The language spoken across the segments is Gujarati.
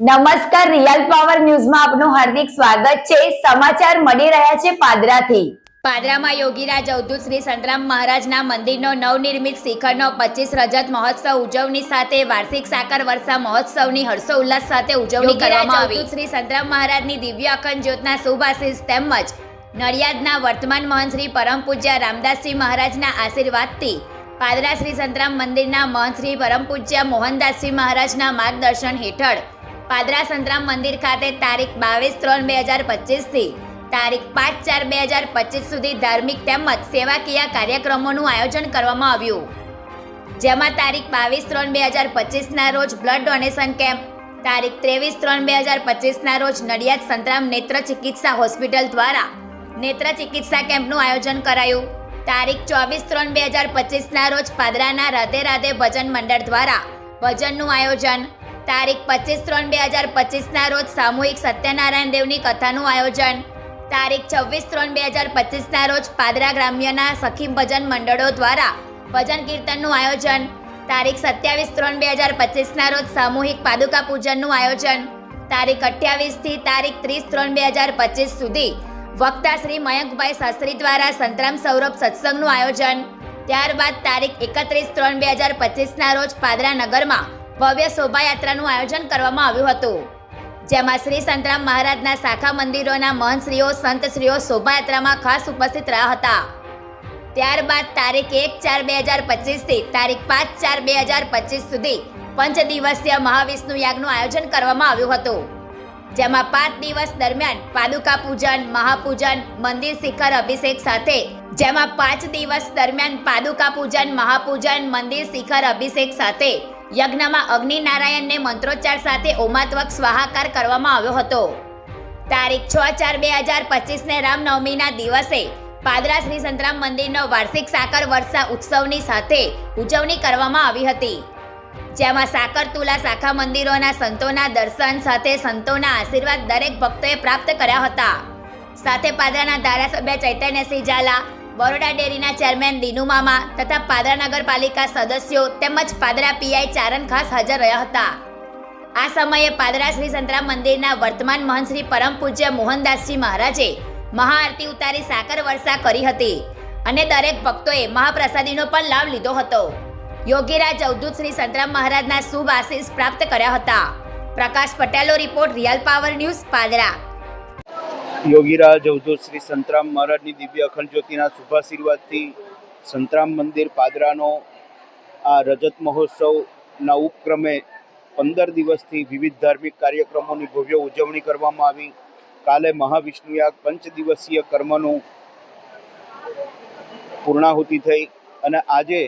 નમસ્કાર રિયલ પાવર ન્યૂઝમાં આપનું હાર્દિક સ્વાગત છે. સમાચાર મળી રહ્યા છે પાદરાથી. પાદરામાં યોગીરાજ અવધૂત શ્રી સંતરામ મહારાજના મંદિરનો નવનિર્મિત શિખરનો પચીસ રજત મહોત્સવ ઉજવણી સાથે વાર્ષિક સાકર વર્ષા મહોત્સવની હર્ષોલ્લાસ સાથે ઉજવણી કરવામાં આવી. શ્રી સંતરામ મહારાજની દિવ્ય અખંડ જ્યોતના શુભ આશીષ તેમજ નડિયાદના વર્તમાન મહંત શ્રી પરમ પૂજ્ય રામદાસજી મહારાજના આશીર્વાદથી પાદરા શ્રી સંતરામ મંદિરના મહંત શ્રી પરમ પૂજ્ય મોહનદાસજી મહારાજના માર્ગદર્શન હેઠળ પાદરા સંતરામ મંદિર ખાતે તારીખ બાવીસ ત્રણ બે હજાર પચીસથી તારીખ પાંચ ચાર બે હજાર પચીસ સુધી ધાર્મિક તેમજ સેવાકીય કાર્યક્રમોનું આયોજન કરવામાં આવ્યું. જેમાં તારીખ બાવીસ ત્રણ બે હજાર પચીસના રોજ બ્લડ ડોનેશન કેમ્પ તારીખ ત્રેવીસ ત્રણ બે હજાર પચીસના રોજ નડિયાદ સંતરામ નેત્ર ચિકિત્સા હોસ્પિટલ દ્વારા નેત્ર ચિકિત્સા કેમ્પનું આયોજન કરાયું. તારીખ ચોવીસ ત્રણ બે હજાર પચીસના રોજ પાદરાના રાધે રાધે ભજન મંડળ દ્વારા ભજનનું આયોજન તારીખ પચીસ ત્રણ બે હજાર પચીસના રોજ સામૂહિક સત્યનારાયણ દેવની કથાનું આયોજન. તારીખ છવ્વીસ ત્રણ બે હજાર પચીસના રોજ પાદરા ગ્રામ્યના સખી ભજન મંડળો દ્વારા ભજન કીર્તનનું આયોજન. તારીખ સત્યાવીસ ત્રણ બે હજાર પચીસના રોજ સામૂહિક પાદુકા પૂજનનું આયોજન. તારીખ અઠ્યાવીસથી તારીખ ત્રીસ ત્રણ બે હજાર પચીસ સુધી વક્તા શ્રી મયંકભાઈ શાસ્ત્રી દ્વારા સંતરામ સૌરભ સત્સંગનું આયોજન. ત્યારબાદ તારીખ એકત્રીસ ત્રણ બે હજાર પચીસના રોજ પાદરા નગરમાં ભવ્ય શોભાયાત્રાનું આયોજન કરવામાં આવ્યું હતું. જેમાં શ્રી સંતરામ મહારાજના શાખા મંદિરોના મહંતશ્રીઓ, સંતશ્રીઓ શોભાયાત્રામાં ખાસ ઉપસ્થિત રહ્યા હતા. ત્યારબાદ તારીખ એક ચાર બે હજાર પચીસથી તારીખ પાંચ ચાર બે હજાર પચીસ સુધી પંચ દિવસીય મહાવિષ્ણુ યાગનું આયોજન કરવામાં આવ્યું હતું. જેમાં પાંચ દિવસ દરમિયાન પાદુકા પૂજન, મહાપૂજન, મંદિર શિખર અભિષેક સાથે જેમાં પાંચ દિવસ દરમિયાન પાદુકા પૂજન, મહાપૂજન, મંદિર શિખર અભિષેક સાથે યજ્ઞમાં અગ્નિનારાયણને મંત્રોચ્ચાર સાથે ઓમાત્વક સ્વાહાકાર કરવામાં આવ્યો હતો. તારીખ છ ચાર બે હજાર પચીસને રામનવમીના દિવસે પાદરા શ્રી સંતરામ મંદિરનો વાર્ષિક સાકર વર્ષા ઉત્સવની સાથે ઉજવણી કરવામાં આવી હતી. જેમાં સાકર તુલા શાખા મંદિરોના સંતોના દર્શન સાથે સંતોના આશીર્વાદ દરેક ભક્તોએ પ્રાપ્ત કર્યા હતા. સાથે પાદરાના ધારાસભ્ય ચૈતન્યસિંહ ઝાલા બરોડા ડેરીના ચેરમેન દીનુ મામા તથા પાદરા નગરપાલિકા સદસ્યો તેમજ પાદરા પીઆઈ ચારણ ખાસ હાજર રહ્યા હતા. આ સમયે પાદરા શ્રી સંતરામ મંદિરના વર્તમાન મહંત શ્રી પરમ પૂજ્ય મોહનદાસજી મહારાજે મહાઆરતી ઉતારી સાકર વર્ષા કરી હતી અને દરેક ભક્તોએ મહાપ્રસાદીનો પણ લાભ લીધો હતો. યોગીરાજ અવધૂત શ્રી સંતરામ મહારાજના શુભ આશીષ પ્રાપ્ત કર્યા હતા. પ્રકાશ પટેલનો report real power news Padra. Yogiraj Avdhoot Shri Santram મહારાજની દિવ્ય અખંડ જ્યોતિના શુભાશીર્વાદથી સંતરામ મંદિર પાદરાનો આ રજત મહોત્સવના ઉપક્રમે પંદર દિવસથી વિવિધ ધાર્મિક કાર્યક્રમોની ભવ્ય ઉજવણી કરવામાં આવી. કાલે મહાવિષ્ણુયાગ પંચ દિવસીય કર્મનું પૂર્ણાહુતિ થઈ અને આજે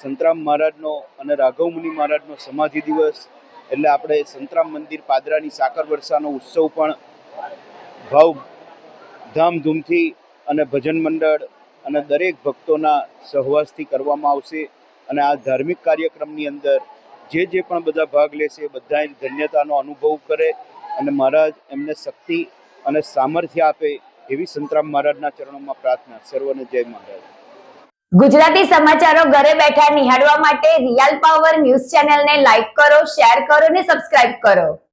સંતરામ મહારાજનો અને રાઘવ મુનિ મહારાજનો સમાધિ દિવસ એટલે આપણે સંતરામ મંદિર પાદરાની સાકર વર્ષાનો ઉત્સવ પણ ભાવ ધામધૂમથી અને ભજન મંડળ અને દરેક ભક્તોના સહવાસથી કરવામાં આવશે અને આ ધાર્મિક કાર્યક્રમની અંદર જે જે પણ બધા ભાગ લેશે, બધા ધન્યતાનો અનુભવ કરે અને મહારાજ એમને શક્તિ અને સામર્થ્ય આપે એવી સંતરામ મહારાજના ચરણોમાં પ્રાર્થના. સર્વને જય મહારાજ. ગુજરાતી સમાચારો ઘરે બેઠા નિહાળવા માટે રિયલ પાવર ન્યૂઝ ચેનલને લાઈક કરો, શેર કરો અને સબસ્ક્રાઇબ કરો.